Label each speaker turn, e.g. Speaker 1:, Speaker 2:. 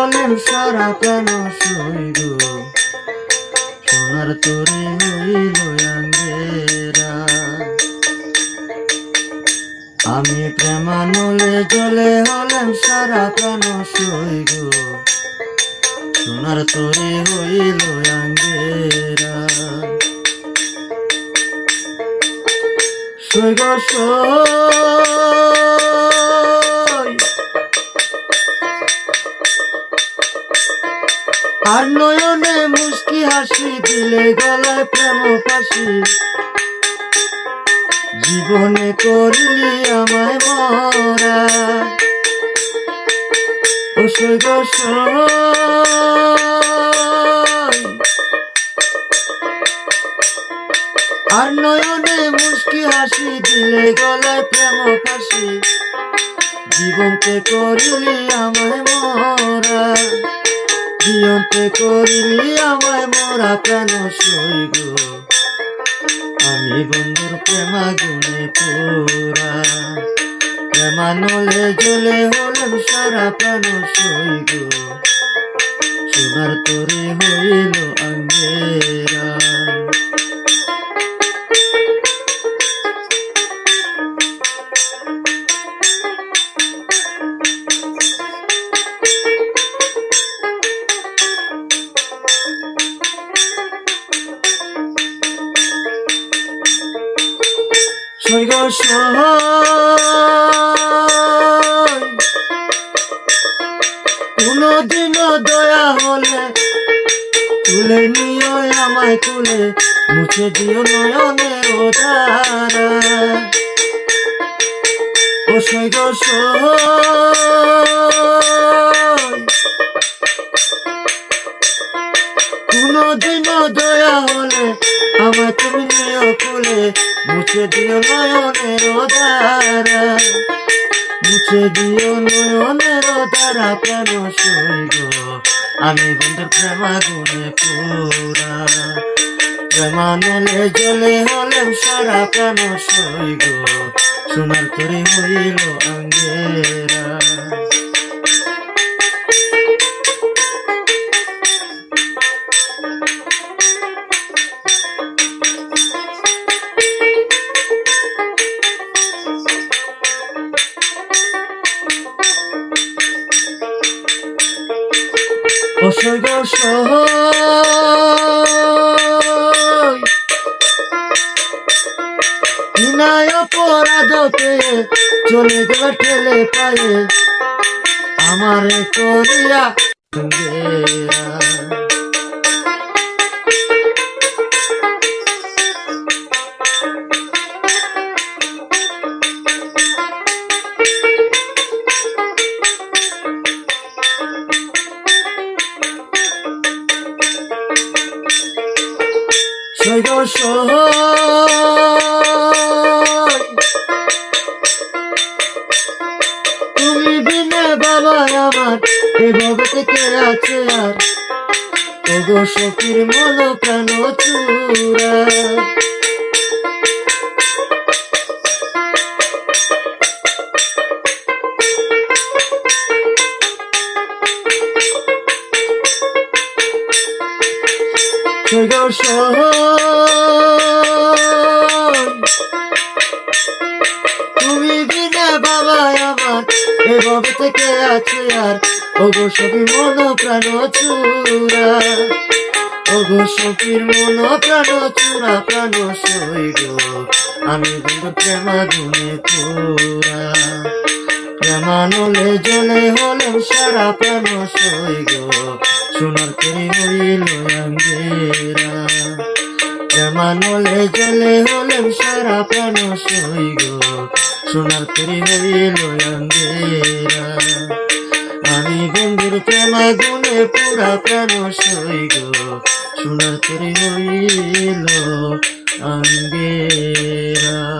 Speaker 1: হলেন সারা প্রাণ সইগ সোনার তরে হইল আমি প্রেমানলে জলে হলেন সারা প্রাণ সইগ সোনার তরে হইল আঙ্গেরা। সৈগ সই হাসি দিলে গলায় প্রেম ফাঁসি। জীবনে করলি আমায় মরা। ও সৈগ সই আর নয়নে মুস্কি হাসি দিলে গলায় প্রেম ফাঁসি। জীবনকে করিলি আমায় মরা। জীবনকে করিলি আমায় মোরা কেন সইগ আমি বন্ধুর প্রেমা গুনে পুরা। প্রেমানলে জলে হলাম সারা প্রাণ সইগ সোনার তরে হইল সৈগ কোনদিন দয়া হলে তুলে নিও আমায় তুলে মুছে দিও নয়নের ধারা। ও সৈগ কোনদিন দয়া হলে, আমায় তুমি নিও কুলে মুছে দিও নয়নের ধারা মুছে দিও নয়নের ধারা প্রাণ সইগ আমি বন্ধুর প্রেমা গুনে পুরা। প্রেমানলে জলে হলেন সারা প্রাণ সইগ সোনার তরে হইল আঙ্গেরা। অসৈগ সহ বিনায় অপরাধ চলে গেল ঠেলে পায়ে। আমারে করিয়া সহ তুমি বিনে বাবা আমার এভাবে কে আছে আর? ওগো সখীর মন প্রাণ চূড়া সহ তুমি বিনা বাবা আমার এভাবে থেকে আছে আর? ওগো সখীর মন প্রাণ চূড়া। ওগো সখীর মন প্রাণ চূড়া, প্রাণ সৈগ আমি বন্ধু প্রেমা গুনে পুরা প্রেমানলে জলে হলেও সারা প্রাণ সৈগ সোনার করি হইল আঙ্গেরা। প্রেমানলে জলে হলেও সারা প্রাণ সৈগ। সোনার করি হইল আঙ্গেরা। আমি বন্ধুর প্রেমা গুনে পুরা প্রাণ সৈগ। সোনার করি হইল আঙ্গেরা।